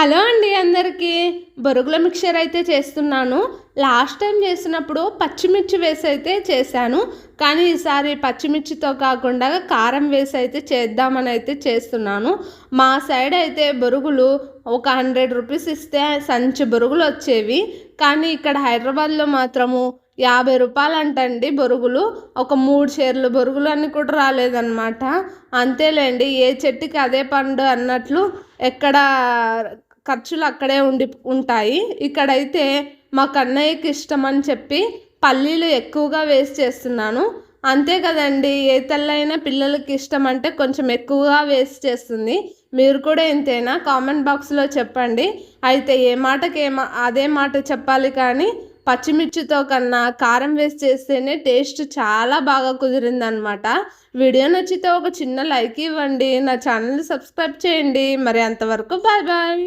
Hello అండి అందరికీ. బొరుగుల mixture అయితే చేస్తున్నాను. లాస్ట్ టైం చేసినప్పుడు పచ్చిమిర్చి వేసి అయితే చేశాను. కానీ ఈసారి పచ్చిమిర్చితో కాకుండా కారం వేసి అయితే చేద్దామని అయితే చేస్తున్నాను. మా సైడ్ అయితే బొరుగులు ఒక హండ్రెడ్ రూపీస్ ఇస్తే సంచి బొరుగులు వచ్చేవి. కానీ ఇక్కడ హైదరాబాద్లో మాత్రము యాభై రూపాయలు అంటండి బొరుగులు. ఒక మూడు చీరలు బొరుగులు అన్ని కూడా రాలేదన్నమాట. అంతేలేండి ఏ చెట్టుకి అదే పండు అన్నట్లు ఎక్కడ ఖర్చులు అక్కడే ఉండి ఉంటాయి. ఇక్కడైతే మా కన్నయ్యకి ఇష్టం అని చెప్పి పల్లీలు ఎక్కువగా వేస్ట్ చేస్తున్నాను. అంతే కదండి ఏ తల్లైనా పిల్లలకి ఇష్టం అంటే కొంచెం ఎక్కువగా వేస్ట్ చేస్తుంది. మీరు కూడా ఎంతైనా కామెంట్ బాక్స్లో చెప్పండి. అయితే ఏ మాటకి ఏ మా అదే మాట చెప్పాలి కానీ పచ్చిమిర్చితో కన్నా కారం వేసి చేస్తేనే టేస్ట్ చాలా బాగా కుదిరిందనమాట. వీడియో నచ్చితే ఒక చిన్న లైక్ ఇవ్వండి. నా ఛానల్ సబ్స్క్రైబ్ చేయండి. మరి అంతవరకు బాయ్ బాయ్.